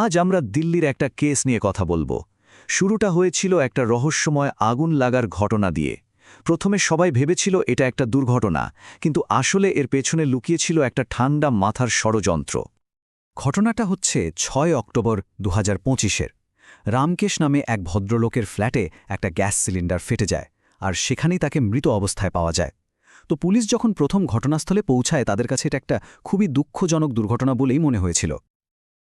আজ আমরা দিল্লির একটা কেস নিয়ে কথা বলব। শুরুটা হয়েছিল একটা রহস্যময় আগুন লাগার ঘটনা দিয়ে। প্রথমে সবাই ভেবেছিল এটা একটা দুর্ঘটনা, কিন্তু আসলে এর পেছনে লুকিয়েছিল একটা ঠান্ডা মাথার ষড়যন্ত্র। ঘটনাটা হচ্ছে ছয় অক্টোবর দু হাজার রামকেশ নামে এক ভদ্রলোকের ফ্ল্যাটে একটা গ্যাস সিলিন্ডার ফেটে যায়, আর সেখানেই তাকে মৃত অবস্থায় পাওয়া যায়। তো পুলিশ যখন প্রথম ঘটনাস্থলে পৌঁছায়, তাদের কাছে এটা একটা খুবই দুঃখজনক দুর্ঘটনা বলেই মনে হয়েছিল।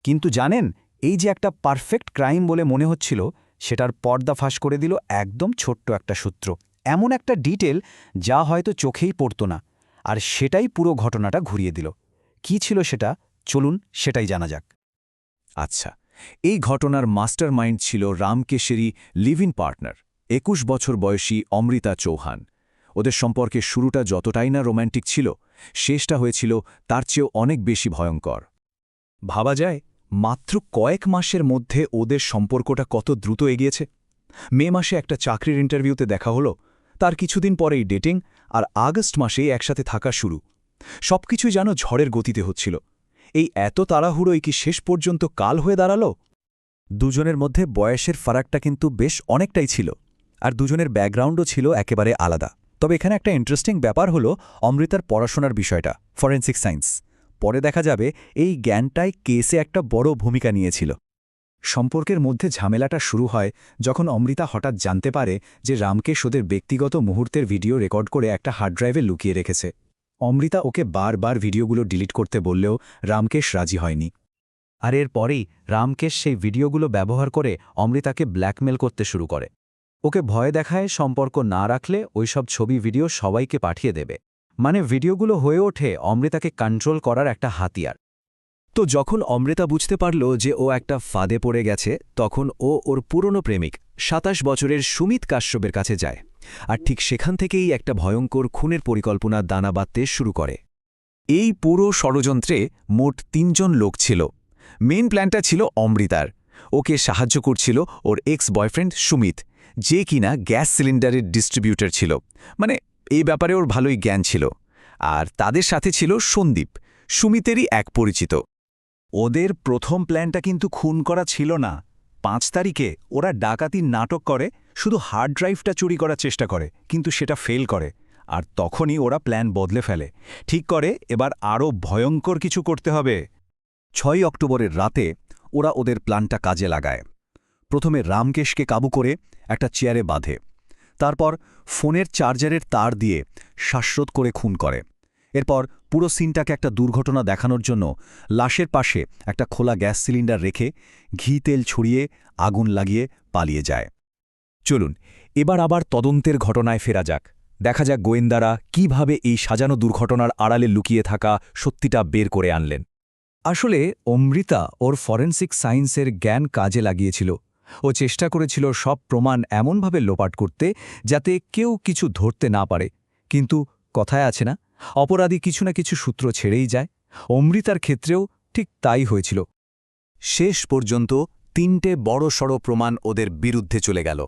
কিন্তু জানেন, এই যে একটা পারফেক্ট ক্রাইম বলে মনে হচ্ছিল, সেটার পর্দা ফাঁস করে দিল একদম ছোট্ট একটা সূত্র। এমন একটা ডিটেল যা হয়তো চোখেই পড়ত না। আর সেটাই পুরো ঘটনাটা ঘুরিয়ে দিল। কি ছিল সেটা? চলুন সেটাই জানা যাক। আচ্ছা এই ঘটনার মাস্টার মাইন্ড ছিল রামকেশেরই লিভ ইন পার্টনার, একুশ বছর বয়সী অমৃতা চৌহান। ওদের সম্পর্কে শুরুটা যতটাই না রোম্যান্টিক ছিল, শেষটা হয়েছিল তার চেয়েও অনেক বেশি ভয়ঙ্কর। ভাবা যায় মাত্র কয়েক মাসের মধ্যে ওদের সম্পর্কটা কত দ্রুত এগিয়েছে। মে মাসে একটা চাকরির ইন্টারভিউতে দেখা হলো, তার কিছুদিন পরেই ডেটিং আর আগস্ট মাসেই একসাথে থাকা শুরু। সবকিছুই যেন ঝড়ের গতিতে হচ্ছিল। এই এত তাড়াহুড়োই কি শেষ পর্যন্ত কাল হয়ে দাঁড়াল? দুজনের মধ্যে বয়সের ফারাকটা কিন্তু বেশ অনেকটাই ছিল, আর দুজনের ব্যাকগ্রাউন্ডও ছিল একেবারে আলাদা। তবে এখানে একটা ইন্টারেস্টিং ব্যাপার হলো অমৃতার পড়াশোনার বিষয়টা, ফরেন্সিক সায়েন্স। পরে দেখা যাবে এই জ্ঞানটাই কেসে একটা বড় ভূমিকা নিয়েছিল। সম্পর্কের মধ্যে ঝামেলাটা শুরু হয় যখন অমৃতা হঠাৎ জানতে পারে যে রামকেশ ওদের ব্যক্তিগত মুহূর্তের ভিডিও রেকর্ড করে একটা হার্ড ড্রাইভে লুকিয়ে রেখেছে। অমৃতা ওকে বারবার ভিডিওগুলো ডিলিট করতে বললেও রামকেশ রাজি হয়নি। আর এর পরেই রামকেশ সেই ভিডিওগুলো ব্যবহার করে অমৃতাকে ব্ল্যাকমেল করতে শুরু করে। ওকে ভয় দেখায় সম্পর্ক না রাখলে ওইসব ছবি ভিডিও সবাইকে পাঠিয়ে দেবে। মানে ভিডিওগুলো হয়ে ওঠে অমৃতাকে কন্ট্রোল করার একটা হাতিয়ার। তো যখন অমৃতা বুঝতে পারল যে ও একটা ফাঁদে পড়ে গেছে, তখন ও ওর পুরনো প্রেমিক, সাতাশ বছরের সুমিত কাশ্যপের কাছে যায় আর ঠিক সেখান থেকেই একটা ভয়ঙ্কর খুনের পরিকল্পনা দানা বাঁধতে শুরু করে। এই পুরো ষড়যন্ত্রে মোট তিনজন লোক ছিল। মেন প্ল্যানটা ছিল অমৃতার। ওকে সাহায্য করছিল ওর এক্স বয়ফ্রেন্ড সুমিত, যে কিনা গ্যাস সিলিন্ডারের ডিস্ট্রিবিউটর ছিল। মানে এই ব্যাপারে ওর ভালোই জ্ঞান ছিল। আর তাদের সাথে ছিল সন্দীপ, সুমিতেরই এক পরিচিত। ওদের প্রথম প্ল্যানটা কিন্তু খুন করা ছিল না। পাঁচ তারিখে ওরা ডাকাতির নাটক করে, শুধু হার্ড ড্রাইভটা চুরি করার চেষ্টা করে, কিন্তু সেটা ফেল করে। আর তখনই ওরা প্ল্যান বদলে ফেলে। ঠিক করে, এবার আরও ভয়ঙ্কর কিছু করতে হবে। ছয় অক্টোবরের রাতে ওরা ওদের প্ল্যানটা কাজে লাগায়। প্রথমে রামকেশকে কাবু করে একটা চেয়ারে বাঁধে। তারপর ফোনের চার্জারের তার দিয়ে শ্বাসরোধ করে খুন করে। এরপর পুরো সিনটাকে একটা দুর্ঘটনা দেখানোর জন্য লাশের পাশে একটা খোলা গ্যাস সিলিন্ডার রেখে ঘি তেল ছড়িয়ে আগুন লাগিয়ে পালিয়ে যায়। চলুন, এবার আবার তদন্তের ঘটনায় ফেরা যাক। দেখা যাক গোয়েন্দারা কীভাবে এই সাজানো দুর্ঘটনার আড়ালে লুকিয়ে থাকা সত্যিটা বের করে আনলেন। আসলে অমৃতা ওর ফরেন্সিক সায়েন্সের জ্ঞান কাজে লাগিয়েছিল। ও চেষ্টা করেছিল সব প্রমাণ এমনভাবে লোপাট করতে যাতে কেউ কিছু ধরতে না পারে। কিন্তু কথায় আছে না, অপরাধী কিছু না কিছু সূত্র ছেড়েই যায়। অমৃতার ক্ষেত্রেও ঠিক তাই হয়েছিল। শেষ পর্যন্ত তিনটে বড় বড়সড় প্রমাণ ওদের বিরুদ্ধে চলে গেল।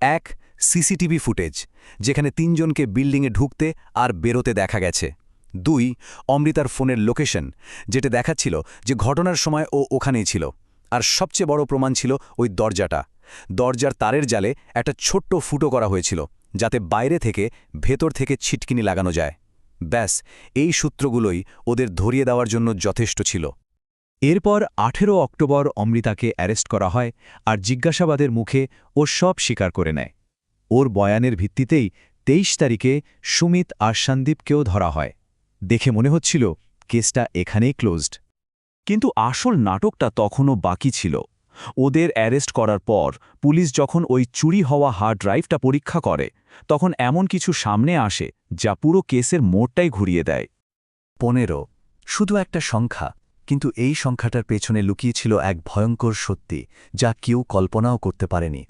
এক, সিসিটিভি ফুটেজ, যেখানে তিনজনকে বিল্ডিংয়ে ঢুকতে আর বেরোতে দেখা গেছে। দুই, অমৃতার ফোনের লোকেশন, যেটা দেখাচ্ছিল যে ঘটনার সময় ও ওখানেই ছিল। আর সবচেয়ে বড় প্রমাণ ছিল ওই দরজাটা। দরজার তারের জালে একটা ছোট্ট ফুটো করা হয়েছিল, যাতে বাইরে থেকে ভেতর থেকে ছিটকিনি লাগানো যায়। ব্যাস, এই সূত্রগুলোই ওদের ধরিয়ে দেওয়ার জন্য যথেষ্ট ছিল। এরপর আঠেরো অক্টোবর অমৃতাকে অ্যারেস্ট করা হয় আর জিজ্ঞাসাবাদের মুখে ও সব স্বীকার করে নেয়। ওর বয়ানের ভিত্তিতেই তেইশ তারিখে সুমিত আর সন্দীপকেও ধরা হয়। দেখে মনে হচ্ছিল কেসটা এখানেই ক্লোজড কিন্তু আসল নাটকটা তখনও বাকি ছিল। ওদের অ্যারেস্ট করার পর পুলিশ যখন ওই চুরি হওয়া হার্ড ড্রাইভটা পরীক্ষা করে, তখন এমন কিছু সামনে আসে যা পুরো কেসের মোড়টাই ঘুরিয়ে দেয়। পনেরো। শুধু একটা সংখ্যা, কিন্তু এই সংখ্যাটার পেছনে লুকিয়েছিল এক ভয়ঙ্কর সত্যি যা কেউ কল্পনাও করতে পারেনি।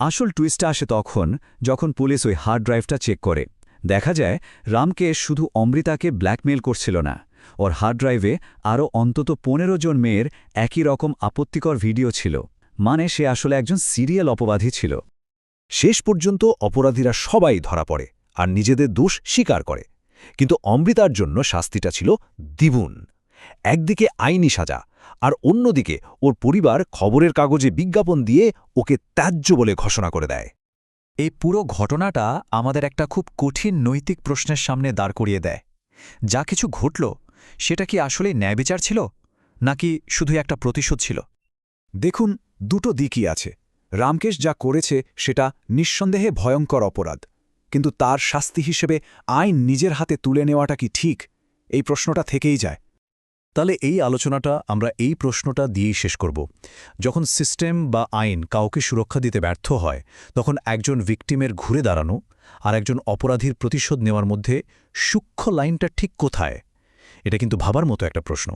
আসল টুইস্টটা আসে তখন যখন পুলিশ ওই হার্ড ড্রাইভটা চেক করে। দেখা যায় রামকে শুধু অমৃতাকে ব্ল্যাকমেল করছিল না ওর হার্ড ড্রাইভে আরও অন্তত পনেরো জন মেয়ের একই রকম আপত্তিকর ভিডিও ছিল। মানে সে আসলে একজন সিরিয়াল অপবাদী ছিল। শেষ পর্যন্ত অপরাধীরা সবাই ধরা পড়ে আর নিজেদের দোষ স্বীকার করে। কিন্তু অমৃতার জন্য শাস্তিটা ছিল দ্বিগুণ। একদিকে আইনি সাজা আর অন্যদিকে ওর পরিবার খবরের কাগজে বিজ্ঞাপন দিয়ে ওকে ত্যায্য বলে ঘোষণা করে দেয়। এই পুরো ঘটনাটা আমাদের একটা খুব কঠিন নৈতিক প্রশ্নের সামনে দাঁড় করিয়ে দেয়। যা কিছু ঘটল সেটা কি আসলে ন্যায়বিচার ছিল, নাকি শুধু একটা প্রতিশোধ ছিল? দেখুন, দুটো দিকই আছে। রামকেশ যা করেছে, সেটা নিঃসন্দেহে ভয়ঙ্কর অপরাধ। কিন্তু তার শাস্তি হিসেবে আইন নিজের হাতে তুলে নেওয়াটা কি ঠিক? এই প্রশ্নটা থেকেই যায়। তাহলে এই আলোচনাটা আমরা এই প্রশ্নটা দিয়েই শেষ করব। যখন সিস্টেম বা আইন কাউকে সুরক্ষা দিতে ব্যর্থ হয়, তখন একজন ভিকটিমের ঘুরে দাঁড়ানো আর একজন অপরাধীর প্রতিশোধ নেওয়ার মধ্যে সূক্ষ্ম লাইনটা ঠিক কোথায়? এটা কিন্তু ভাবার মতো একটা প্রশ্ন।